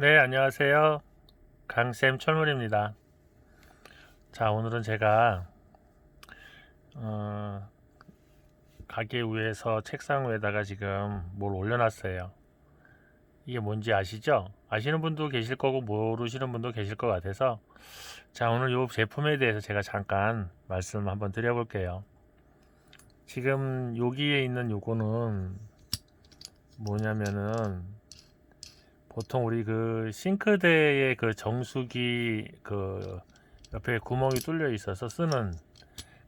네, 안녕하세요. 강쌤 철물입니다. 자, 오늘은 제가 어, 가게 위에서 책상 위에다가 지금 뭘 올려놨어요. 이게 뭔지 아시죠? 아시는 분도 계실 거고 모르시는 분도 계실 것 같아서 자, 오늘 이 제품에 대해서 제가 잠깐 말씀 한번 드려볼게요. 지금 여기에 있는 요거는 뭐냐면은 보통 우리 그 싱크대의 그 정수기 그 옆에 구멍이 뚫려 있어서 쓰는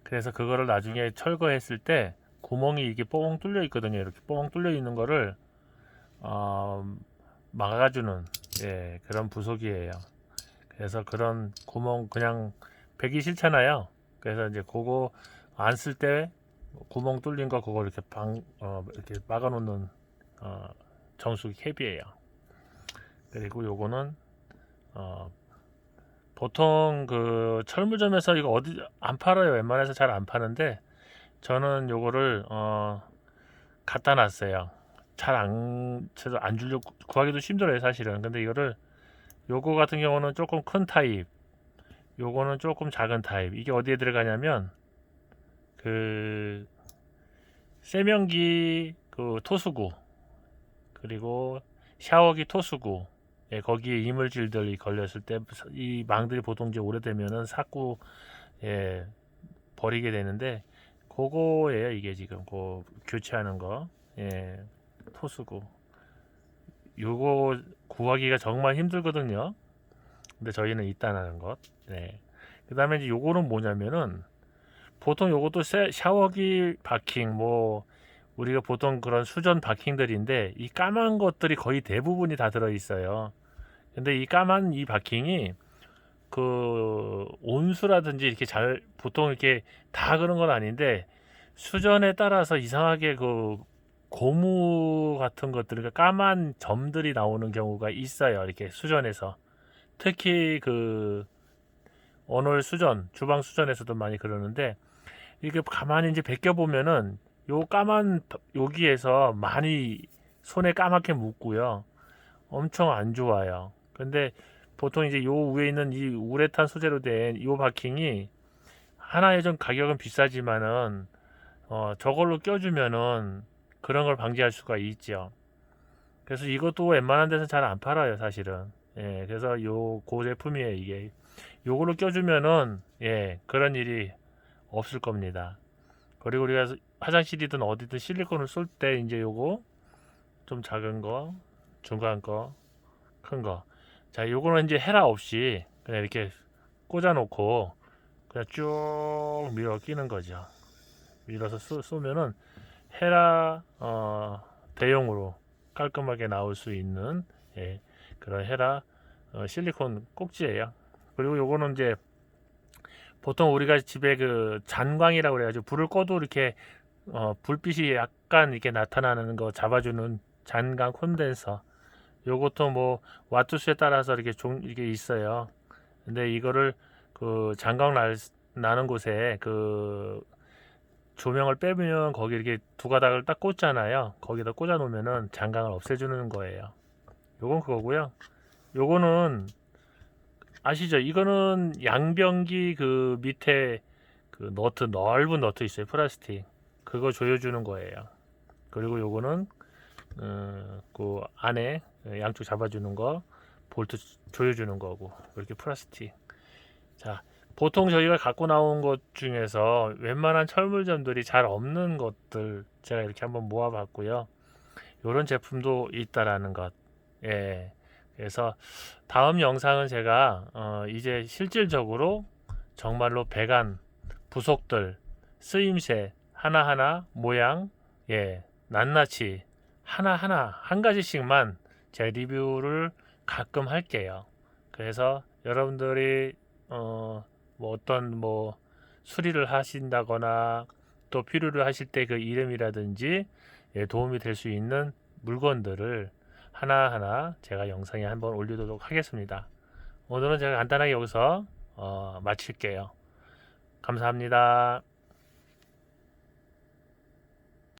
그래서 그거를 나중에 철거했을 때 구멍이 이게 뽕 뚫려 있거든요. 이렇게 뽕 뚫려 있는 거를 어, 막아주는 예, 그런 부속이에요. 그래서 그런 구멍 그냥 배기 싫잖아요. 그래서 이제 그거 안 쓸 때 구멍 뚫린 거 그거 이렇게 방 어, 이렇게 막아놓는 어, 정수기 캡이에요. 그리고 요거는 어, 보통 그 철물점에서 이거 어디 안 팔아요. 웬만해서 잘 안 파는데 저는 요거를 어, 갖다 놨어요. 잘안 저도 안 주려고 구하기도 힘들어요, 사실은. 근데 이거를 요거 같은 경우는 조금 큰 타입, 요거는 조금 작은 타입. 이게 어디에 들어가냐면 그 세면기 그 토수구 그리고 샤워기 토수구 예, 거기에 이물질들이 걸렸을 때 이 망들이 보통 이제 오래되면은 삭구 예, 버리게 되는데 그거예요 이게 지금. 그 교체하는 거. 예, 토수구. 요거 구하기가 정말 힘들거든요. 근데 저희는 있다는 것. 네. 그 다음에 이제 요거는 뭐냐면은 보통 요것도 세- 샤워기 바킹 뭐 우리가 보통 그런 수전 바킹들인데 이 까만 것들이 거의 대부분이 다 들어 있어요. 근데 이 까만 이 바킹이 그 온수라든지 이렇게 잘 보통 이렇게 다 그런 건 아닌데 수전에 따라서 이상하게 그 고무 같은 것들 그러니까 까만 점들이 나오는 경우가 있어요. 이렇게 수전에서 특히 그 온월 수전, 주방 수전에서도 많이 그러는데 이게 가만히 이제 벗겨 보면은 요 까만 여기에서 많이 손에 까맣게 묻고요. 엄청 안 좋아요. 근데 보통 이제 요 위에 있는 이 우레탄 소재로 된이 바킹이 하나에 좀 가격은 비싸지만은 어 저걸로 껴주면은 그런 걸 방지할 수가 있죠. 그래서 이것도 웬만한 데서 잘 안 팔아요, 사실은. 예, 그래서 요 고 제품이에요, 이게. 요걸로 껴주면은 예, 그런 일이 없을 겁니다. 그리고 우리가 화장실이든 어디든 실리콘을 쏠 때 이제 요거 좀 작은 거, 중간 거, 큰 거. 자, 요거는 이제 헤라 없이 그냥 이렇게 꽂아 놓고 그냥 쭉 밀어 끼는 거죠. 밀어서 쏘, 쏘면은 헤라 어, 대용으로 깔끔하게 나올 수 있는 예, 그런 헤라 어, 실리콘 꼭지예요. 그리고 요거는 이제 보통 우리가 집에 그 잔광이라고 그래가지고 불을 꺼도 이렇게 어, 불빛이 약간 이렇게 나타나는 거 잡아주는 잔광 콘덴서. 요것도 뭐 와트수에 따라서 이렇게 종 이게 있어요. 근데 이거를 그 잔광 날, 나는 곳에 그 조명을 빼면 거기 이렇게 두 가닥을 딱 꽂잖아요. 거기다 꽂아 놓으면은 잔광을 없애주는 거예요. 요건 그거고요. 요거는 아시죠? 이거는 양변기 그 밑에 그 너트 넓은 너트 있어요. 플라스틱. 그거 조여주는 거예요. 그리고 요거는 어, 그 안에 양쪽 잡아주는 거 볼트 조여주는 거고 이렇게 플라스틱. 자, 보통 저희가 갖고 나온 것 중에서 웬만한 철물점들이 잘 없는 것들 제가 이렇게 한번 모아봤고요. 이런 제품도 있다라는 것. 예. 그래서 다음 영상은 제가 어, 이제 실질적으로 정말로 배관 부속들 쓰임새 하나하나 모양 예 낱낱이 하나하나 한 가지씩만 제 리뷰를 가끔 할게요. 그래서 여러분들이 어, 뭐 어떤 뭐 수리를 하신다거나 또 필요를 하실 때 그 이름이라든지 예, 도움이 될 수 있는 물건들을 하나하나 제가 영상에 한번 올리도록 하겠습니다. 오늘은 제가 간단하게 여기서 어, 마칠게요. 감사합니다.